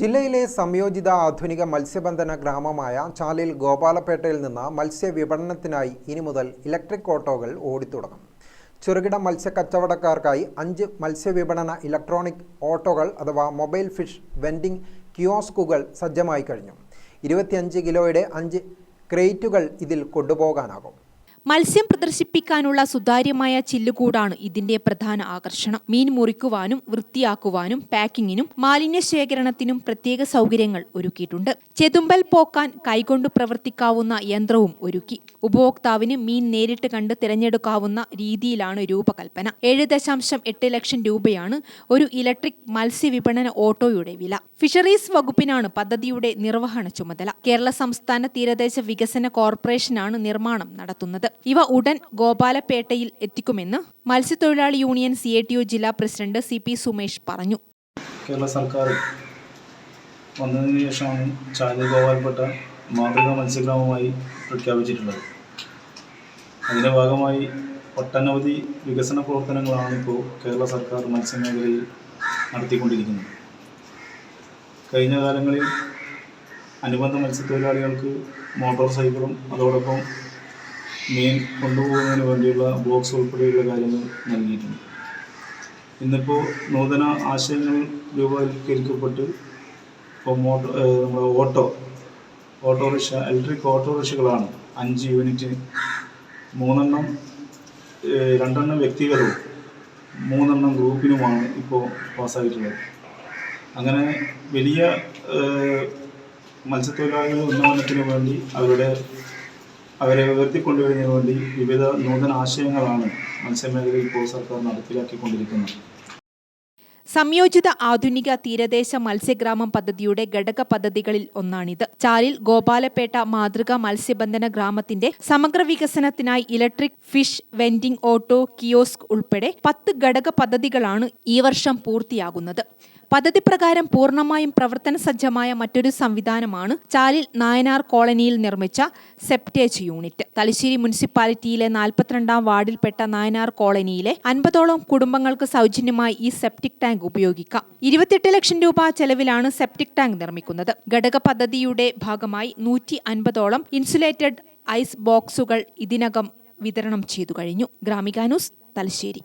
ജില്ലയിലെ സംയോജിത ആധുനിക മത്സ്യബന്ധന ഗ്രാമമായ ചാലിൽ ഗോപാലപേട്ടയിൽ നിന്ന് മത്സ്യ വിപണനത്തിനായി ഇനി മുതൽ ഇലക്ട്രിക് ഓട്ടോകൾ ഓടിത്തുടങ്ങും. ചെറുകിട മത്സ്യ കച്ചവടക്കാർക്കായി അഞ്ച് മത്സ്യവിപണന ഇലക്ട്രോണിക് ഓട്ടോകൾ അഥവാ മൊബൈൽ ഫിഷ് വെൻഡിംഗ് കിയോസ്കുകൾ സജ്ജമായി കഴിഞ്ഞു. ഇരുപത്തിയഞ്ച് കിലോയുടെ അഞ്ച് ക്രേറ്റുകൾ ഇതിൽ കൊണ്ടുപോകാനാകും. മത്സ്യം പ്രദർശിപ്പിക്കാനുള്ള സുതാര്യമായ ചില്ലുകൂടാണ് ഇതിന്റെ പ്രധാന ആകർഷണം. മീൻ മുറിക്കുവാനും വൃത്തിയാക്കുവാനും പാക്കിങ്ങിനും മാലിന്യ ശേഖരണത്തിനും പ്രത്യേക സൗകര്യങ്ങൾ ഒരുക്കിയിട്ടുണ്ട്. ചെതുമ്പൽ പോക്കാൻ കൈകൊണ്ട് പ്രവർത്തിക്കാവുന്ന യന്ത്രവും ഒരുക്കി. ഉപഭോക്താവിന് മീൻ നേരിട്ട് കണ്ട് തിരഞ്ഞെടുക്കാവുന്ന രീതിയിലാണ് രൂപകൽപ്പന. ഏഴ് ദശാംശം എട്ട് ലക്ഷം രൂപയാണ് ഒരു ഇലക്ട്രിക് മത്സ്യവിപണന ഓട്ടോയുടെ വില. ഫിഷറീസ് വകുപ്പിനാണ് പദ്ധതിയുടെ നിർവഹണ ചുമതല. കേരള സംസ്ഥാന തീരദേശ വികസന കോർപ്പറേഷനാണ് നിർമ്മാണം നടത്തുന്നത്. ഇവ ഉടൻ ഗോപാലപേട്ടയിൽ എത്തിക്കുമെന്ന് മത്സ്യത്തൊഴിലാളി യൂണിയൻ സി ജില്ലാ പ്രസിഡന്റ് സി പി സുമേഷ് പറഞ്ഞു. കേരള സർക്കാർ വന്നതിന് ശേഷമാണ് ചാലി ഗോപാൽപ്പെട്ട മാതൃകാ മത്സ്യഗ്രാമമായി പ്രഖ്യാപിച്ചിട്ടുള്ളത്. അതിന്റെ ഭാഗമായി ഒട്ടനവധി വികസന പ്രവർത്തനങ്ങളാണ് ഇപ്പോൾ കേരള സർക്കാർ മത്സ്യമേഖലയിൽ നടത്തിക്കൊണ്ടിരിക്കുന്നത്. കഴിഞ്ഞ കാലങ്ങളിൽ അനുബന്ധ മത്സ്യത്തൊഴിലാളികൾക്ക് മോട്ടോർ സൈക്കിളും അതോടൊപ്പം മീൻ കൊണ്ടുപോകുന്നതിന് വേണ്ടിയുള്ള ബോക്സ് ഉൾപ്പെടെയുള്ള കാര്യങ്ങൾ നൽകിയിട്ടുണ്ട്. ഇന്നിപ്പോൾ നൂതന ആശയങ്ങൾ രൂപവൽക്കരിക്കപ്പെട്ട് ഇപ്പോൾ മോട്ടോ നമ്മുടെ ഓട്ടോ ഓട്ടോറിക്ഷ ഇലക്ട്രിക് ഓട്ടോറിക്ഷകളാണ് അഞ്ച് യൂണിറ്റ് മൂന്നെണ്ണം രണ്ടെണ്ണം വ്യക്തിഗതവും മൂന്നെണ്ണം ഗ്രൂപ്പിനുമാണ് ഇപ്പോൾ പാസ്സായിട്ടുള്ളത്. അങ്ങനെ വലിയ മത്സ്യത്തൊഴിലാളികളുടെ ഉന്നമനത്തിന് വേണ്ടി അവരുടെ അവരെ ഉയർത്തിക്കൊണ്ടുവരുന്നതിന് വേണ്ടി വിവിധ നൂതന ആശയങ്ങളാണ് മത്സ്യമേഖലയിൽ ഇപ്പോൾ സർക്കാർ നടപ്പിലാക്കിക്കൊണ്ടിരിക്കുന്നത്. സംയോജിത ആധുനിക തീരദേശ മത്സ്യഗ്രാമം പദ്ധതിയുടെ ഘടക പദ്ധതികളിൽ ഒന്നാണിത്. ചാലിൽ ഗോപാലപേട്ട മാതൃകാ മത്സ്യബന്ധന ഗ്രാമത്തിന്റെ സമഗ്ര വികസനത്തിനായി electric fish vending auto kiosk ഉൾപ്പെടെ പത്ത് ഘടക പദ്ധതികളാണ് ഈ വർഷം പൂർത്തിയാകുന്നത്. പദ്ധതി പ്രകാരം പൂർണമായും പ്രവർത്തന സജ്ജമായ മറ്റൊരു സംവിധാനമാണ് ചാലിൽ നായനാർ കോളനിയിൽ നിർമ്മിച്ച സെപ്റ്റേജ് യൂണിറ്റ്. തലശ്ശേരി മുനിസിപ്പാലിറ്റിയിലെ നാൽപ്പത്തിരണ്ടാം വാർഡിൽപ്പെട്ട നായനാർ കോളനിയിലെ അൻപതോളം കുടുംബങ്ങൾക്ക് സൗജന്യമായി ഈ സെപ്റ്റിക് ടാങ്ക് ഉപയോഗിക്കാം. ഇരുപത്തിയെട്ട് ലക്ഷം രൂപ ചെലവിലാണ് സെപ്റ്റിക് ടാങ്ക് നിർമ്മിക്കുന്നത്. ഘടക പദ്ധതിയുടെ ഭാഗമായി നൂറ്റി അൻപതോളം ഇൻസുലേറ്റഡ് ഐസ് ബോക്സുകൾ ഇതിനകം വിതരണം ചെയ്തു കഴിഞ്ഞു. Gramika news Thalassery.